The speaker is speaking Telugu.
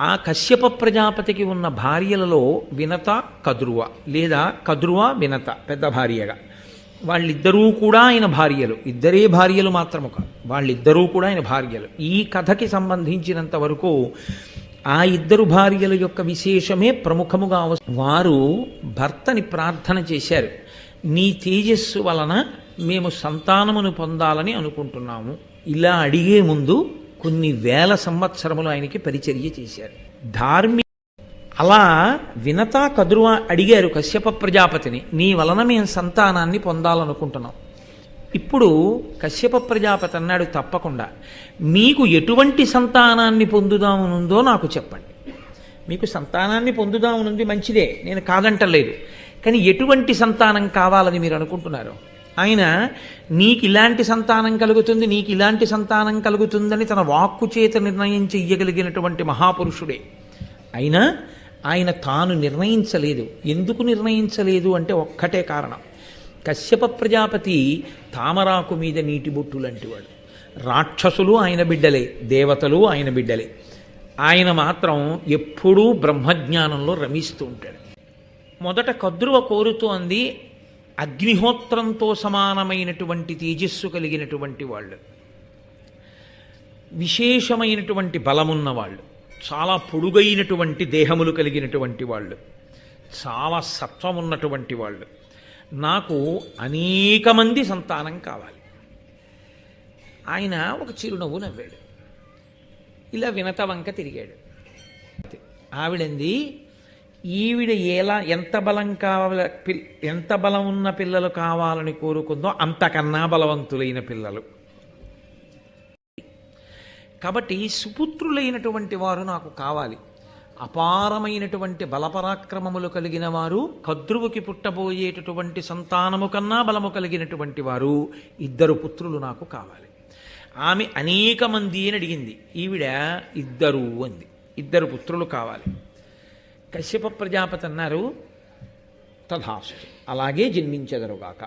ఆ కశ్యప ప్రజాపతికి ఉన్న భార్యలలో వినత కద్రువ లేదా కదురువ వినత పెద్ద భార్యగా. వాళ్ళిద్దరూ కూడా ఆయన భార్యలు. ఇద్దరే భార్యలు మాత్రము కాదు వాళ్ళిద్దరూ కూడా ఆయన భార్యలు. ఈ కథకి సంబంధించినంత వరకు ఆ ఇద్దరు భార్యల యొక్క విశేషమే ప్రముఖముగా వారు భర్తని ప్రార్థన చేశారు. నీ తేజస్సు వలన మేము సంతానమును పొందాలని అనుకుంటున్నాము. ఇలా అడిగే ముందు కొన్ని వేల సంవత్సరములు ఆయనకి పరిచర్య చేశారు. ధార్మిక అలా వినత కదురువ అడిగారు కశ్యప ప్రజాపతిని. నీ వలన మేము సంతానాన్ని పొందాలనుకుంటున్నాం. ఇప్పుడు కశ్యప ప్రజాపతి అన్నాడు తప్పకుండా. మీకు ఎటువంటి సంతానాన్ని పొందుదామనుందో నాకు చెప్పండి. మీకు సంతానాన్ని పొందుదామనుంది మంచిదే నేను కాదంటలేదు. కానీ ఎటువంటి సంతానం కావాలని మీరు అనుకుంటున్నారు? ఆయన నీకు ఇలాంటి సంతానం కలుగుతుంది నీకు ఇలాంటి సంతానం కలుగుతుందని తన వాక్కు చేత నిర్ణయం చెయ్యగలిగినటువంటి మహాపురుషుడే. అయినా ఆయన తాను నిర్ణయించలేదు. ఎందుకు నిర్ణయించలేదు అంటే ఒక్కటే కారణం. కశ్యప ప్రజాపతి తామరాకు మీద నీటి బొట్టు లాంటివాడు రాక్షసులు ఆయన బిడ్డలే దేవతలు ఆయన బిడ్డలే. ఆయన మాత్రం ఎప్పుడూ బ్రహ్మజ్ఞానంలో రమిస్తూ ఉంటాడు. మొదట కద్రువ కోరుతూ అంది అగ్నిహోత్రంతో సమానమైనటువంటి తేజస్సు కలిగినటువంటి వాళ్ళు. విశేషమైనటువంటి బలమున్న వాళ్ళు చాలా పొడుగైనటువంటి దేహములు కలిగినటువంటి వాళ్ళు. చాలా సత్వం ఉన్నటువంటి వాళ్ళు. నాకు అనేక మంది సంతానం కావాలి. ఆయన ఒక చిరునవ్వు నవ్వాడు. ఇలా వినత వంక తిరిగాడు. ఆవిడంది ఈవిడ ఎలా ఎంత బలం కావాల ఎంత బలం ఉన్న పిల్లలు కావాలని కోరుకుందో అంతకన్నా బలవంతులైన పిల్లలు. కాబట్టి సుపుత్రులైనటువంటి వారు నాకు కావాలి. అపారమైనటువంటి బలపరాక్రమములు కలిగిన వారు కద్రువుకి పుట్టబోయేటటువంటి సంతానము కన్నా బలము కలిగినటువంటి వారు ఇద్దరు పుత్రులు నాకు కావాలి. ఆమె అనేక మంది అని అడిగింది. ఈవిడ ఇద్దరు అంది. ఇద్దరు పుత్రులు కావాలి. కశ్యప ప్రజాపతి అన్నారు తథాస్తు అలాగే జన్మించెదరుగాక.